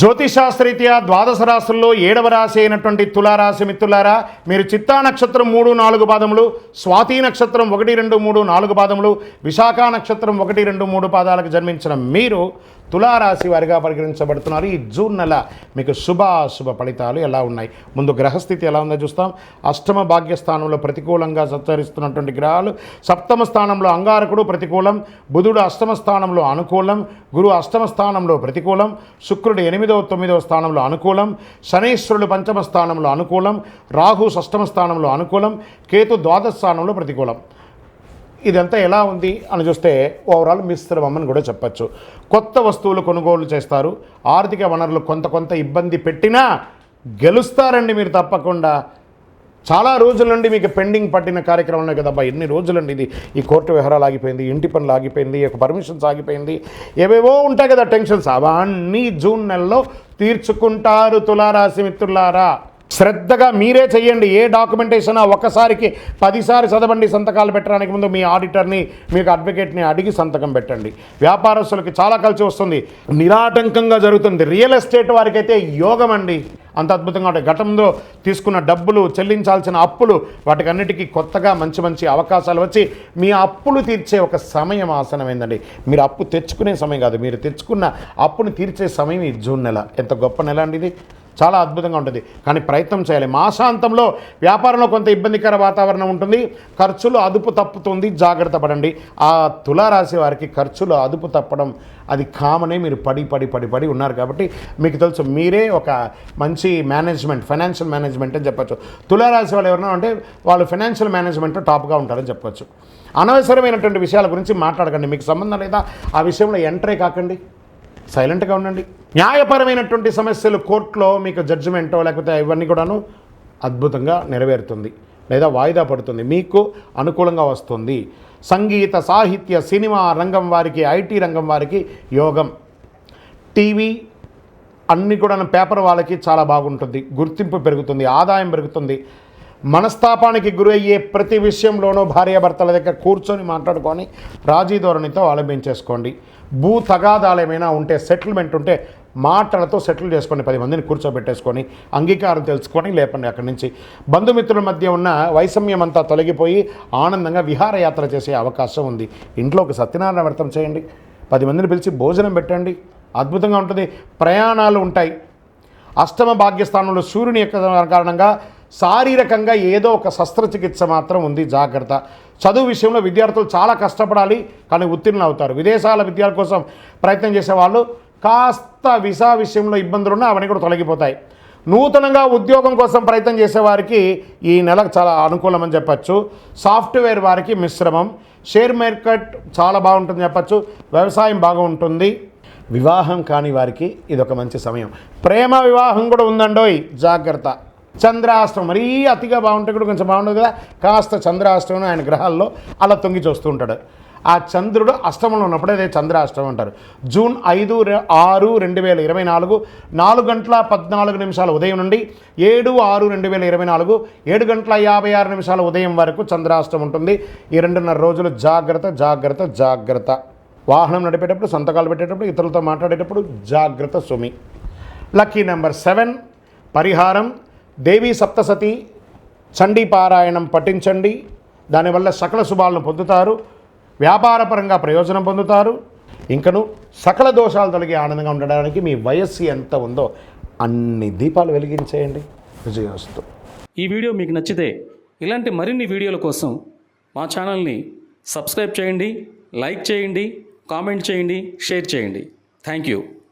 జ్యోతిషాస్త్రీత్యా ద్వాదశ రాశుల్లో ఏడవ రాశి అయినటువంటి తులారాశి మిత్రులారా మీరు చిత్తా నక్షత్రం మూడు నాలుగు పాదములు స్వాతి నక్షత్రం ఒకటి రెండు మూడు నాలుగు పాదములు విశాఖ నక్షత్రం ఒకటి రెండు మూడు పాదాలకు జన్మించిన మీరు తులారాశి వారిగా పరిగణించబడుతున్నారు. ఈ జూన్ నెల మీకు శుభాశుభ ఫలితాలు ఎలా ఉన్నాయి? ముందు గ్రహస్థితి ఎలా ఉందో చూస్తాం. అష్టమ భాగ్యస్థానంలో ప్రతికూలంగా సంచరిస్తున్నటువంటి గ్రహాలు. సప్తమ స్థానంలో అంగారకుడు ప్రతికూలం. బుధుడు అష్టమ స్థానంలో అనుకూలం. గురువు అష్టమ స్థానంలో ప్రతికూలం. శుక్రుడు ఎనిమిదవ తొమ్మిదవ స్థానంలో అనుకూలం. శనేశ్వరుడు పంచమ స్థానంలో అనుకూలం. రాహు షష్టమ స్థానంలో అనుకూలం. కేతు ద్వాదశ స్థానంలో ప్రతికూలం. ఇదంతా ఎలా ఉంది అని చూస్తే ఓవరాల్ మిశ్రమం కూడా చెప్పచ్చు. కొత్త వస్తువులు కొనుగోలు చేస్తారు. ఆర్థిక వనరులు కొంత కొంత ఇబ్బంది పెట్టినా గెలుస్తారండి మీరు తప్పకుండా. చాలా రోజుల నుండి మీకు పెండింగ్ పట్టిన కార్యక్రమం కదబ్బా. ఎన్ని రోజులండి ఇది? ఈ కోర్టు వ్యవహారాలు ఆగిపోయింది ఇంటి పనులు ఆగిపోయింది ఈ యొక్క పర్మిషన్స్ ఆగిపోయింది ఏవేవో ఉంటాయి కదా టెన్షన్స్. అవన్నీ జూన్ నెలలో తీర్చుకుంటారు తులారాశి మిత్రులారా. శ్రద్ధగా మీరే చేయండి ఏ డాక్యుమెంటేషన్ ఒకసారికి పదిసారి చదవండి. సంతకాలు పెట్టడానికి ముందు మీ ఆడిటర్ని మీకు అడ్వకేట్ని అడిగి సంతకం పెట్టండి. వ్యాపారస్తులకి చాలా కలిసి వస్తుంది. నిరాటంకంగా జరుగుతుంది. రియల్ ఎస్టేట్ వారికైతే యోగం అండి. అంత అద్భుతంగా ఉంటాయి. గతంలో తీసుకున్న డబ్బులు చెల్లించాల్సిన అప్పులు వాటికన్నిటికీ కొత్తగా మంచి మంచి అవకాశాలు వచ్చి మీ అప్పులు తీర్చే ఒక సమయం ఆసనమైందండి. మీరు అప్పు తెచ్చుకునే సమయం కాదు. మీరు తెచ్చుకున్న అప్పును తీర్చే సమయం ఈ జూన్ నెల. ఎంత గొప్ప నెల అండి ఇది. చాలా అద్భుతంగా ఉంటుంది. కానీ ప్రయత్నం చేయాలి. మాసాంతంలో వ్యాపారంలో కొంత ఇబ్బందికర వాతావరణం ఉంటుంది. ఖర్చులు అదుపు తప్పుతుంది. జాగ్రత్త పడండి. ఆ తులారాశి వారికి ఖర్చులు అదుపు తప్పడం అది కామనే మీరు పడి పడి పడి పడి ఉన్నారు కాబట్టి మీకు తెలుసు మీరే ఒక మంచి మేనేజ్మెంట్ ఫైనాన్షియల్ మేనేజ్మెంట్ అని చెప్పచ్చు. తులారాశి వాళ్ళు ఎవరైనా అంటే వాళ్ళు ఫైనాన్షియల్ మేనేజ్మెంట్ టాప్గా ఉంటారని చెప్పచ్చు. అనవసరమైనటువంటి విషయాల గురించి మాట్లాడకండి. మీకు సంబంధం లేదా ఆ విషయంలో ఎంటరే కాకండి. సైలెంట్గా ఉండండి. న్యాయపరమైనటువంటి సమస్యలు కోర్టులో మీకు జడ్జిమెంటో లేకపోతే ఇవన్నీ కూడాను అద్భుతంగా నెరవేరుతుంది. లేదా వాయిదా పడుతుంది. మీకు అనుకూలంగా వస్తుంది. సంగీత సాహిత్య సినిమా రంగం వారికి ఐటీ రంగం వారికి యోగం. టీవీ అన్ని కూడా పేపర్ వాళ్ళకి చాలా బాగుంటుంది. గుర్తింపు పెరుగుతుంది. ఆదాయం పెరుగుతుంది. మనస్తాపానికి గురయ్యే ప్రతి విషయంలోనూ భార్యాభర్తల దగ్గర కూర్చొని మాట్లాడుకొని రాజీ ధోరణితో ఆలంబించేసుకోండి. భూ తగాదాలు ఏమైనా ఉంటే సెటిల్మెంట్ ఉంటే మాటలతో సెటిల్ చేసుకొని పది మందిని కూర్చోబెట్టేసుకొని అంగీకారం తెలుసుకొని లేపండి అక్కడి నుంచి. బంధుమిత్రుల మధ్య ఉన్న వైషమ్యం అంతా తొలగిపోయి ఆనందంగా విహారయాత్ర చేసే అవకాశం ఉంది. ఇంట్లో ఒక సత్యనారాయణ వ్రతం చేయండి. పది మందిని పిలిచి భోజనం పెట్టండి. అద్భుతంగా ఉంటుంది. ప్రయాణాలు ఉంటాయి. అష్టమ భాగ్యస్థానంలో సూర్యుని యొక్క కారణంగా శారీరకంగా ఏదో ఒక శస్త్రచికిత్స మాత్రం ఉంది. జాగ్రత్త. చదువు విషయంలో విద్యార్థులు చాలా కష్టపడాలి కానీ ఉత్తీర్ణులు అవుతారు. విదేశాల విద్యార్థుల కోసం ప్రయత్నం చేసే వాళ్ళు కాస్త వీసా విషయంలో ఇబ్బందులు ఉన్నా అవన్నీ కూడా తొలగిపోతాయి. నూతనంగా ఉద్యోగం కోసం ప్రయత్నం చేసేవారికి ఈ నెల చాలా అనుకూలమని చెప్పచ్చు. సాఫ్ట్వేర్ వారికి మిశ్రమం. షేర్ మార్కెట్ చాలా బాగుంటుంది చెప్పచ్చు. వ్యవసాయం బాగుంటుంది వివాహం కాని వారికి ఇది ఒక మంచి సమయం. ప్రేమ వివాహం కూడా ఉందండోయ్. జాగ్రత్త. చంద్రాష్టమం. మరీ అతిగా బాగుంటే కూడా కొంచెం బాగుండదు కదా? కాస్త చంద్రాష్టమం ఆయన గ్రహాల్లో అలా తొంగి చూస్తూ ఉంటాడు. ఆ చంద్రుడు అష్టమంలో ఉన్నప్పుడు అదే చంద్రాష్టమం అంటారు. జూన్ ఐదు ఆరు రెండు వేల ఇరవై నాలుగు నాలుగు గంటల పద్నాలుగు నిమిషాల ఉదయం నుండి ఏడు ఆరు రెండు వేల ఇరవై నాలుగు ఏడు గంటల యాభై ఆరు నిమిషాల ఉదయం వరకు చంద్రాష్టమం ఉంటుంది. ఈ రెండున్నర రోజులు జాగ్రత్త జాగ్రత్త జాగ్రత్త. వాహనం నడిపేటప్పుడు సంతకాలు పెట్టేటప్పుడు ఇతరులతో మాట్లాడేటప్పుడు జాగ్రత్త సుమి. లక్కీ నెంబర్ సెవెన్ పరిహారం. దేవీ సప్తసతి చండీ పారాయణం పఠించండి. దానివల్ల సకల శుభాలను పొందుతారు. వ్యాపారపరంగా ప్రయోజనం పొందుతారు. ఇంకను సకల దోషాలు తొలగి ఆనందంగా ఉండడానికి మీ వయస్సు ఎంత ఉందో అన్ని దీపాలు వెలిగించేయండి. విజయోస్తు ఈ వీడియో మీకు నచ్చితే ఇలాంటి మరిన్ని వీడియోల కోసం మా ఛానల్ని సబ్స్క్రైబ్ చేయండి లైక్ చేయండి కామెంట్ చేయండి షేర్ చేయండి. Thank you.